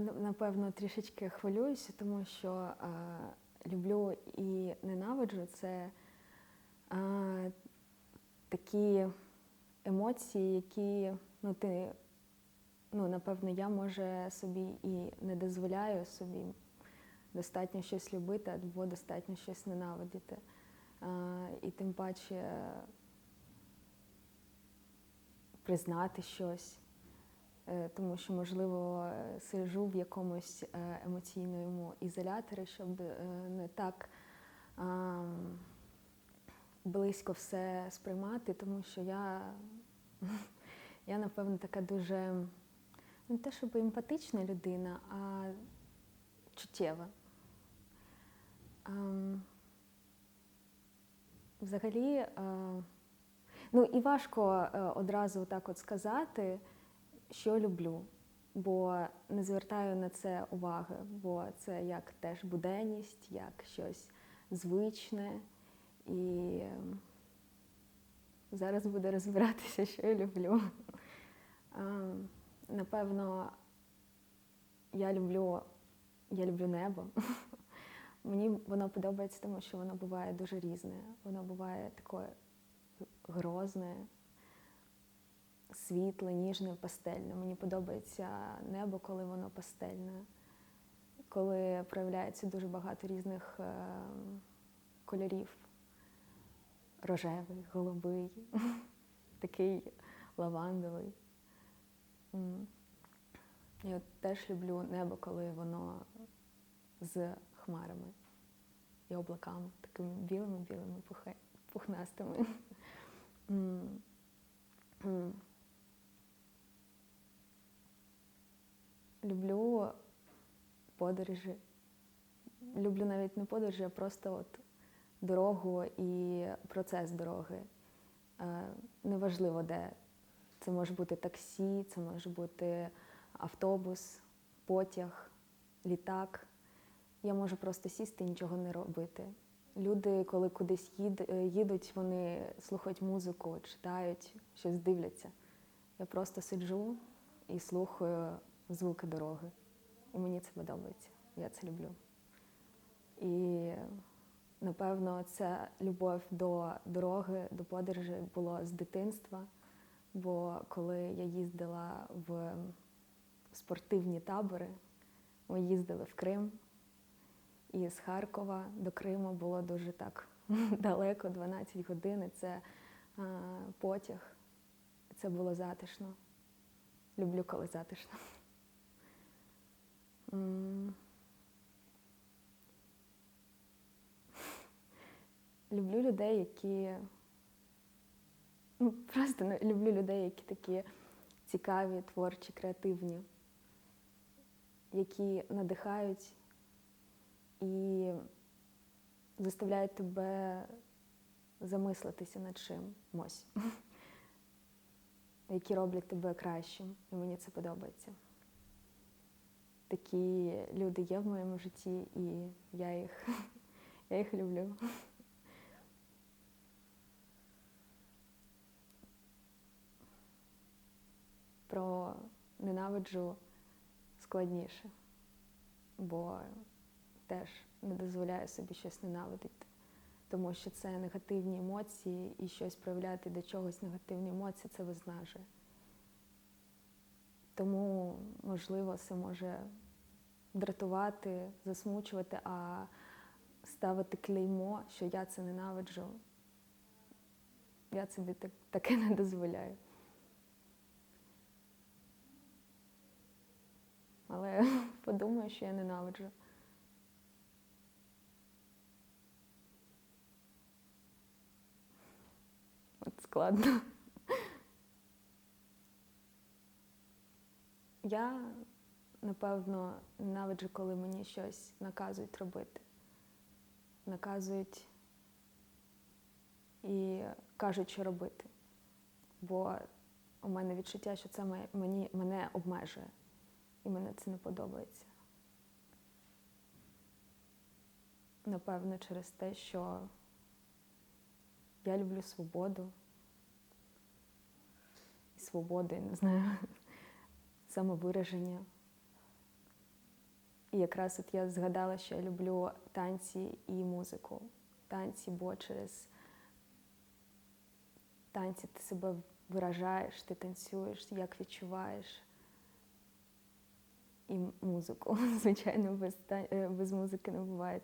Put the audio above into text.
на- напевно трішечки хвилююся, тому що е, люблю і ненавиджу це е, такі емоції, які ну, ти, ну, напевно, я може собі і не дозволяю собі достатньо щось любити або достатньо щось ненавидіти. Е, і тим паче признати щось. Е, тому що, можливо, е, сиджу в якомусь е, емоційному ізоляторі, щоб не так близько все сприймати, тому що я, я напевно, така дуже не те, щоб емпатична людина, а чуттєва. Взагалі, ну і важко одразу так от сказати, що люблю, бо не звертаю на це уваги, бо це як теж буденність, як щось звичне. І е, зараз буду розбиратися, що я люблю. Е, Напевно, я люблю, я люблю небо. Мені воно подобається, тому що воно буває дуже різне. Воно буває таке грозне, світле, ніжне, пастельне. Мені подобається небо, коли воно пастельне, коли проявляється дуже багато різних е, кольорів. Рожевий, голубий, такий лавандовий. Я теж люблю небо, коли воно з хмарами і облаками, такими білими-білими пухнастими. Люблю подорожі. Люблю навіть не подорожі, а просто от дорогу і процес дороги. Е, Неважливо де. Це може бути таксі, це може бути автобус, потяг, літак. Я можу просто сісти і нічого не робити. Люди, коли кудись е, їдуть, вони слухають музику, читають, щось дивляться. Я просто сиджу і слухаю звуки дороги. І мені це подобається. Я це люблю. І напевно, ця любов до дороги, до подорожі було з дитинства. Бо коли я їздила в спортивні табори, ми їздили в Крим, і з Харкова до Криму було дуже так далеко, 12 годин. Це а, потяг. Це було затишно. Люблю, коли затишно. Люблю людей, які ну, просто не- люблю людей, які такі цікаві, творчі, креативні, які надихають і заставляють тебе замислитися над чимось, які роблять тебе кращим. І мені це подобається. Такі люди є в моєму житті, і я їх, я їх люблю. Про ненавиджу складніше, бо теж не дозволяю собі щось ненавидити, тому що це негативні емоції і щось проявляти до чогось негативні емоції це виснажує. Тому, можливо, це може дратувати, засмучувати, а ставити клеймо, що я це ненавиджу. Я собі так- таке не дозволяю. Але подумаю, що я ненавиджу. От складно. Я, напевно, ненавиджу, коли мені щось наказують робити. Наказують і кажуть, що робити. Бо у мене відчуття, що це мені, мене обмежує. І мене це не подобається. Напевно, через те, що я люблю свободу. І свободу, я не знаю, самовираження. І якраз от я згадала, що я люблю танці і музику. Танці, бо через танці ти себе виражаєш, ти танцюєш, як відчуваєш. І музику. Звичайно, без, е, без музики не буває.